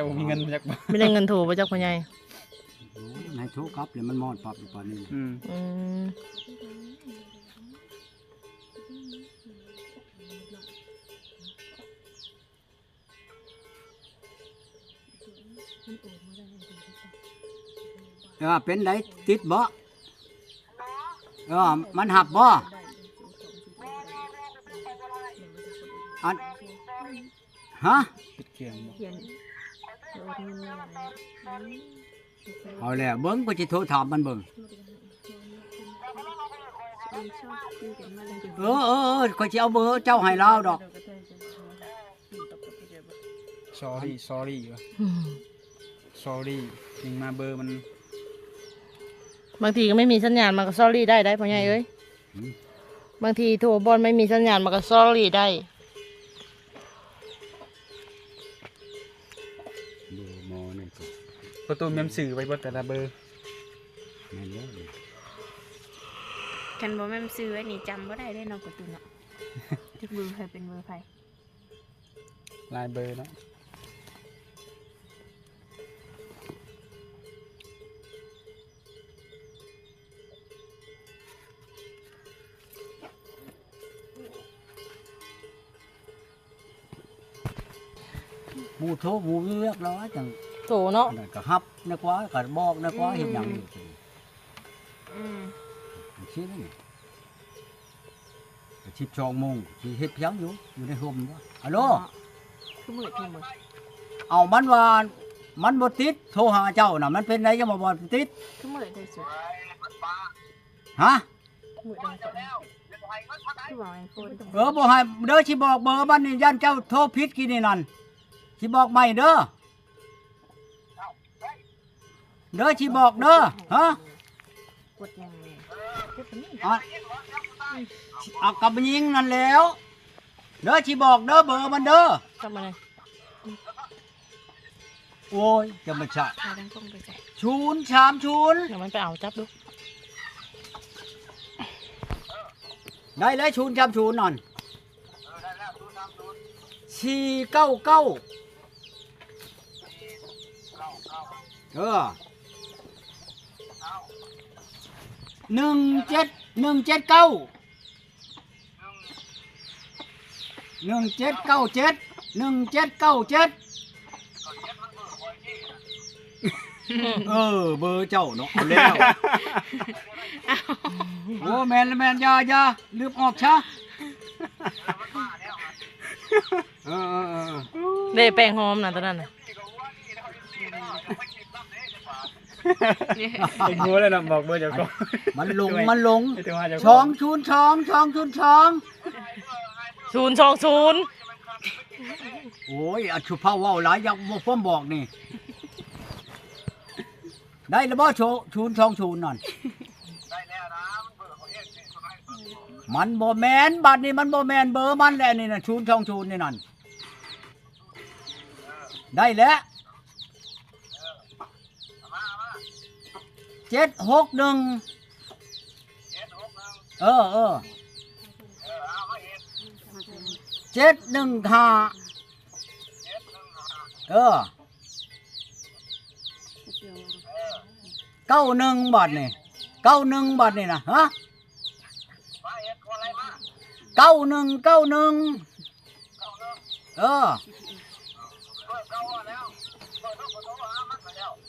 เจ้าบ่มีเงินมาจากบ่ไม่ได้เงินโทรบ่จักพ่อใหญ่โอ้ยให้โทรกลับเลยมันมอดปรับอยู่ปานนี้อืมอืมเออเป็นไดติดบ่เออมันหับบ่อันฮะปิดเครื่องบ่ เขียนโอน เงินมาไว้เอาแล้วเบิ่งก็สิโทรถามมันเบิ่งเอ็นชอบคุยกันมาเลยเออเออเออก็สิเอาเบอร์เจ้าให้เราดอก sorry sorry ว่ะอืม sorry ยิงมาเบอร์มันบางทีก็ไม่มีสัญญาณมันก็ซอรี่ได้ได้พ่อใหญ่เอ้ย อืม บางทีโทรบอลไม่มีสัญญาณมันก็ซอรี่ได้ ประตูเมมสื่อไว้บ่แต่ละเบอร์แม่นแล้วนี่กันบ่แม่นซื้อไว้นี่จำบ่ได้ได้เนาะกระตุ้นเนาะทุกเบอร์ใครเป็นเบอร์ใครลายเบอร์เนาะหมู่โทรหมู่เลือกแล้วจัง โทรเนาะอันนั้นก็ฮับนักว่าก็บอกนักว่าเฮ็ดหยังอยู่จังอืมชี้นี่ชิบชองโมงที่เฮ็ดเพียงอยู่อยู่ในห่มวะฮัลโหลคือมือคือมือเอามันว่ามันบ่ติดโทรหาเจ้าน่ะมันเป็นไรยังบ่บ่ติดคือมือได้สุดฮะมือได้สุดคือบอกไอโฟนเออบ่ให้เด้อสิบอกเบอร์มันนี่ยันเจ้าโทรผิดกี่นี่นั่นสิบอกใหม่เด้อ เด้อสิบอกเด้อฮะกดยังไงอะเอากับยิงนั่นแล้ว เด้อสิบอกเด้อเบอร์มันเด้อจับมาเลยโอ้ยจะมาใช่เราดังกล้องไปใส่ชูนชามชูนเดี๋ยวมันไปเอาจับดูได้แล้วชูนชามชูนนั่นสี่เก้าเก้าเออ หนึ่งเจ็ดหนึ่งเจ็ดเก้าหนึ่งเจ็ดเก้าเจ็ดหนึ่งเจ็ดเก้าเจ็ดเออ เบอร์เจ้าเนาะเอาแล้วโอ้แมนแล้วแมนอยาอยาลืมออกชะเออเออเออเด้แป้งหอมน่ะตอนนั้นน่ะ เป็นหัวเลยนะบอกเบอร์เจ้าก็มันหลงมันหลงไอ้ตัวว่าเจ้าช้องชูนช้องช้องชูนช้องศูนย์สองศูนย์โอ้ยอัชุภาเว่าหลายอย่างบ่ฟ้อมบอกนี่ ได้แล้วบ่โชชูนช้องชูนนั่นมันบ่แมนบัดนี้มันบ่แมนเบอร์มันแหละนี่นะชูนช้องชูนนี่นั่นได้แล้ว เจ็ดหกหนึ่งเออเออเจ็ดหนึ่งห้าเออเก้าหนึ่งบาทนี่เก้าหนึ่งบาทนี่นะฮะเก้าหนึ่งเก้าหนึ่งเออ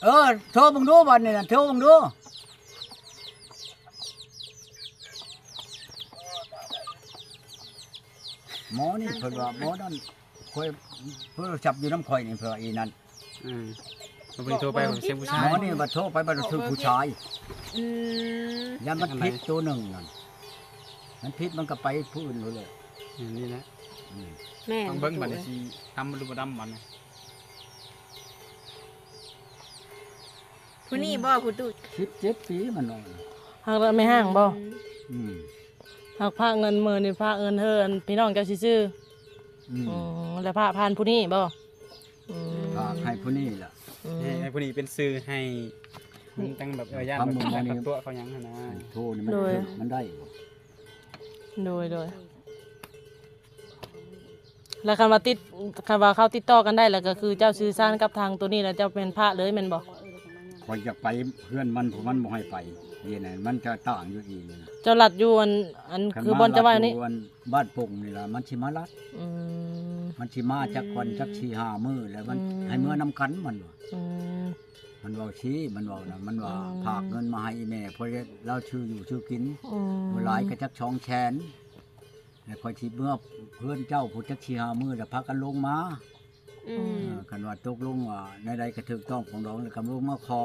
เออโทรบังดูบัดนี่นะโทรบังดู หมอนี่เพิ่นว่าหมอนั่นคอยเพิ่นจับอยู่น้ำข่อยนี่เพิ่นว่าอีนั่นอืมผมไปโทรไปผมเสียงผู้หชามย อนี่บัดโทรไปบัดถือผู้ชายอืมยันมันผิดตัวหนึ่งนั่นมันผิดมันก็ไปผู้อื่นเลยอืมนี่นะอืมแม่ต้องเบิ่งบัดนี้สิทำบ่รู้บ่ดำบัดนี้ผู้นี่บ่ผู้ตู้สิบเจ็ดปีมันน้อยหากเราไม่ห่างบ่อืม หากพระเงินมือนี่พระเงินเฮินพี่น้องเจ้าสิซื้ออืมอืมแล้วพระพานผู้นี้บ่อืมฝากให้ผู้นี้ล่ะ อืม ให้ไอ้ผู้นี้เป็นสื่อให้มันตั้งแบบเออย่านทำแบบหมู่ย่านนี้แบบตัวเขาหยังหั่นนะโทรนี่มันมันได้บ่โดยโดยแล้วคันว่าติดคันว่าเขาติดต่อกันได้แล้วก็คือเจ้าสื่อสารกับทางตัวนี้แล้วเจ้าเป็นพระเลยแม่นบ่คอยจะไปเพื่อนมันผมมันบ่ให้ไป เดี๋ยวนี้มันจะต่างอยู่อีกนี่นะเจ้าหลัดอยู่อันอันคือบอลจะว่าอันนี้คัมรัดอยู่บ้านปุ่งนี่ล่ะมันสิมารัด อืม มันสิมาจักคนจักชีหามือแล้วมันอืม ให้เมื่อน้ำกันมันว่าอืม มันเว่าชี้มันเว่านะมันว่าอืม ผากเงินมาให้อีแม่เพราะเราชื่ออยู่ชื่อกินอืมเมื่อหลายก็จักช่องแชนแล้วคอยทีเมื่อเพื่อนเจ้าผู้จักชีหามือแล้วพักกันลงมา อืมเออกันว่าตกลงว่าในใดก็ถูกต้องของน้องแล้วก็ลงมาขอ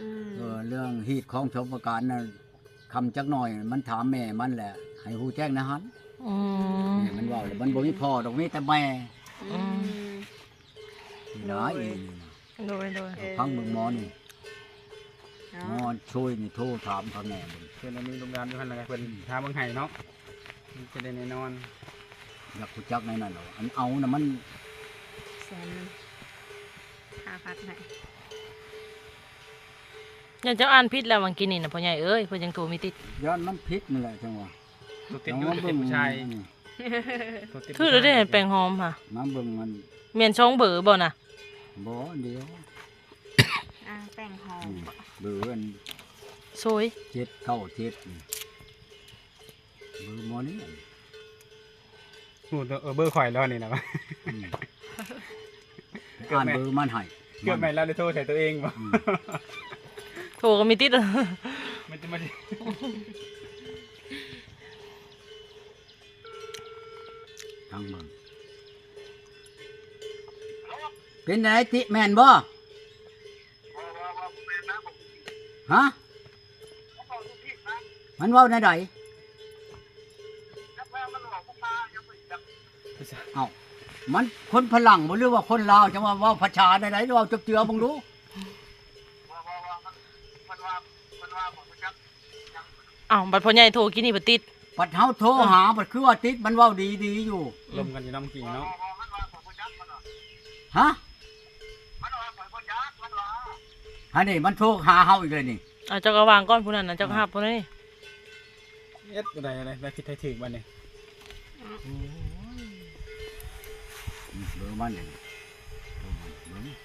อืมเออเรื่องฮีตของชมประการน่ะคำจักหน่อย มันถามแม่มันแหละ ให้ฮู้แจ้งนะฮันอืม นี่มันเว่าเลยมันบ่มีพ่อดอกมีแต่แม่อืมนี่นะอีนี่นะโดยโดยเออฟังเบิ่งหมอนี่หมเนาะอช่วยนี่โทรถามเขาแม่เบิ่งเพิ่นอันนี้โรงแรมอยู่หั่นล่ะเพิ่นทาเบิ่งให้เนาะมันจะได้แน่นอน อยากรู้จักในนั้นเหรออันเอาน่ะมัน แสนหาพัดให้ยันเจ้าอ่านผิดแล้ววันกินนี่นะพ่อใหญ่เอ้ยเพิ่นยังโทรมีติดย้อนมันพิษนี่แหละจังหวะตัวติดอยู่ติดผู้ชายนี่ตัวติดคือเราได้เห็นแปลงหอมค่ะมาเบิ่งมันเมียนช่องเบอร์บ่น่ะบ่เดียวอ่าแป้งหอมนี่เบิ่งอันโซยเจ็ดเก้าเจ็ดนี่เบิ่งหมอนี่หูเออเบอร์ข่อยแล้วนี่นะอืม เกือบอ่านแม่เบอร์มันให้เกือบแม่นแล้วได้โทรใส่ตัวเองบ่อืมโทรก็มีติด มันจะมาดิทางเบิ่งเป็นไงติแม่นบ่ฮะมันเว้าในใด มันคนพลังบ่หรือว่าคนลาวจังว่าเว้าภาษาใดๆเว้าจักเจือบ่รู้อ้าวบัดพ่อใหญ่โทรกินนี่บ่ติด ปัดเฮาโทรหาปัดคือว่าติดมันเว้าดีดีๆอยู่ ลมกันอยู่น้ำกี่เนาะฮะอันนี้มันโทรหาเฮาอีกเลยนี่ อะเจ้าก็วางก้อนผู้นั้นน่ะเจ้าก็หับผู้นี้เอ็ดอะไรอะไรแล้วคิดให้ถึงบัดนี้เบอ ร์มันนี่เบอร์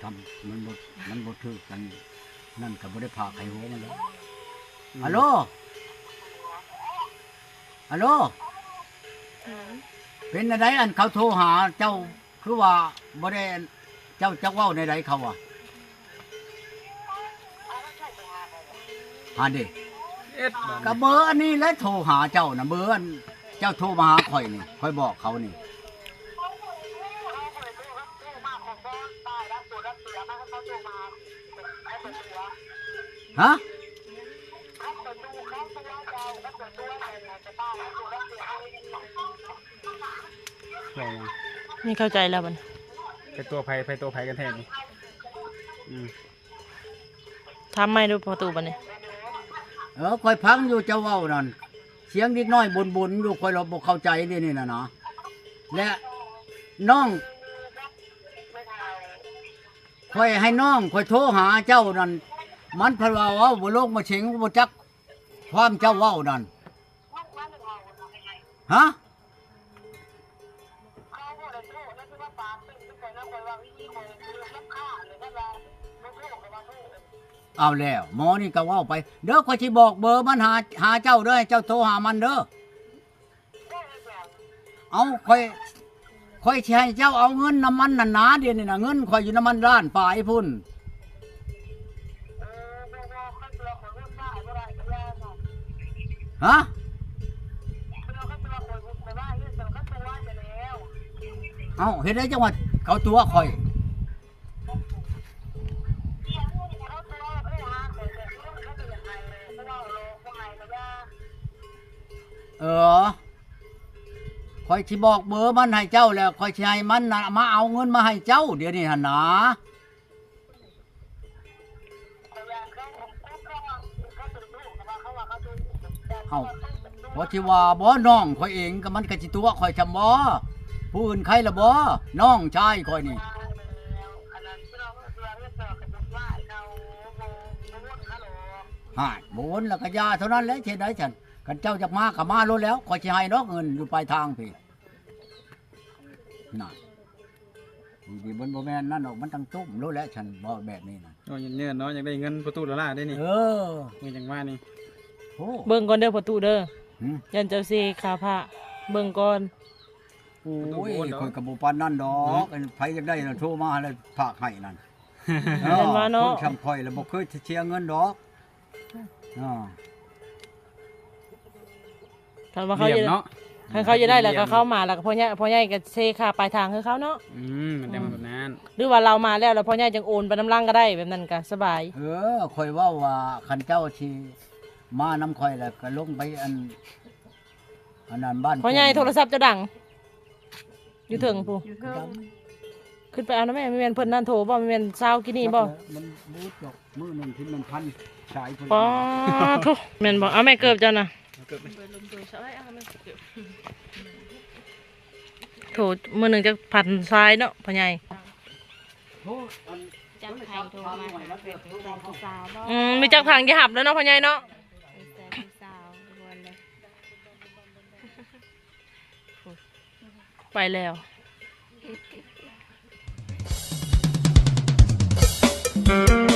ทำมันบดมันบดถือกัน นั่นก็บ่ได้พาใครหัวมันแล้วฮัลโหลฮัลโหลเป็นอะไรอันเขาโทรหาเจ้าคือว่าบ่ได้อันเจ้าจักเว้าในใดเขาอะ หาดิเอ็ดบัดก็นี้เบอร์อันนี้แหละโทรหาเจ้านะเบอร์อันเจ้าโทรมาหาข่อยนี่ข่อยบอกเขานี่ฮะอะไรยังนี่เข้าใจแล้วบัดไปตัวไผไปตัวไผกันแท้นี่อืมทำไม่ดูประตูบัดนี้ เออคอยพังอยู่เจ้าเว้านั่นเสียงนิดน้อยบนๆอยู่คอยเราบ่เข้าใจนี่นี่นะเนาะและน้องคอยให้น้องคอยโทรหาเจ้านั่นมันพะว่าวาบ่โลกมาเชิงบ่จักความเจ้าเว้านั่นฮะ เอาแล้ว หมอนี่ก็ว้าไป เด้อข่อยสิบอกเบอร์มันหาหาเจ้าเด้อให้เจ้าโทรหามันเด้อเอาข่อยข่อยให้เจ้าเอาเงินน้ำมันนั่นนาเดี๋ยวนี้นะเงินข่อยอยู่น้ำมันล้านปลายพุ่นฮะเอาเห็นได้จังหวัดเขาตัวข่อย เออคอยสิบอกเบอร์มันให้เจ้าแล้วคอยสิให้มันนะมาเอาเงินมาให้เจ้า เดี๋ยวนี้หันนะเอาเพราะที่ว่าบ่น้องคอยเองก็มันก็สิตัวคอยจำบ่ผู้อื่นใครละบ่น้องชายคอยนี่หายโบนแล้วก็ยาเท่านั้นแหละเช่นไดฉัน กันเจ้าจะมาก็มาโลดแล้วขอยสิให้ดอกเงินอยู่ปลายทางพี่น่ะดีๆบนบ่แม่นนั่นดอกมันตั้งตุ้มโลดแล้วฉันบ่แบบนี้น่ะโอ้ยเนื้อเนาะอยากได้เงินประตูละล่าได้นี่เออเงินจังว่านี่โอ้เบิ่งก่อนเด้อประตูเด้อหืมยันเจ้าซีขาผ้าเบิ่งก่อนโอ้ยข่อยก็บ่ปานนั่นดอกอันไผอยากได้น่ะโทรมาแล้วฝากให้นั่นเห็นว่าเนาะคนชำข่อยแล้วบ่เคยเชียร์เงินดอกอ่า ถ้าว่าเขาเรีจะยบเนาะถ้าเขาจะได้แล้วก็เข้ามาแล้วก็พ่อใหญ่พ่อใหญ่ก็เซขาปลายทางคือเขาเนาะ อืมมันได้มาแบบนั้น หรือว่าเรามาแล้วแล้วพ่อใหญ่จังโอนไปน้ำลังก็ได้แบบนั้นก็สบาย เออข่อยเว่าว่าคันเจ้าสิมาน้ำข่อยแล้วก็ลงไปอันอันนั้นบ้านพ่อใหญ่โทรศัพท์จะดัง อยู่ถึงผู้อยู่เพิ่งขึ้นไปเอานะแม่ไม่แม่นเพิ่นนั่นโทรบ่ไม่แม่นเช้ากินนี่บ่มันบูดดอกมือหนึงที่มันพันสายพุ่นปอทุกแม่นบ่เอาแม่เกิบเจ้าน่ะ โถมือหนึ่งจะผัดทรายเนาะพ่อใหญ่งอืมมีจักผังจะหับแล้วเนาะพ่อใหญ่เนาะไปแล้ว Thank you.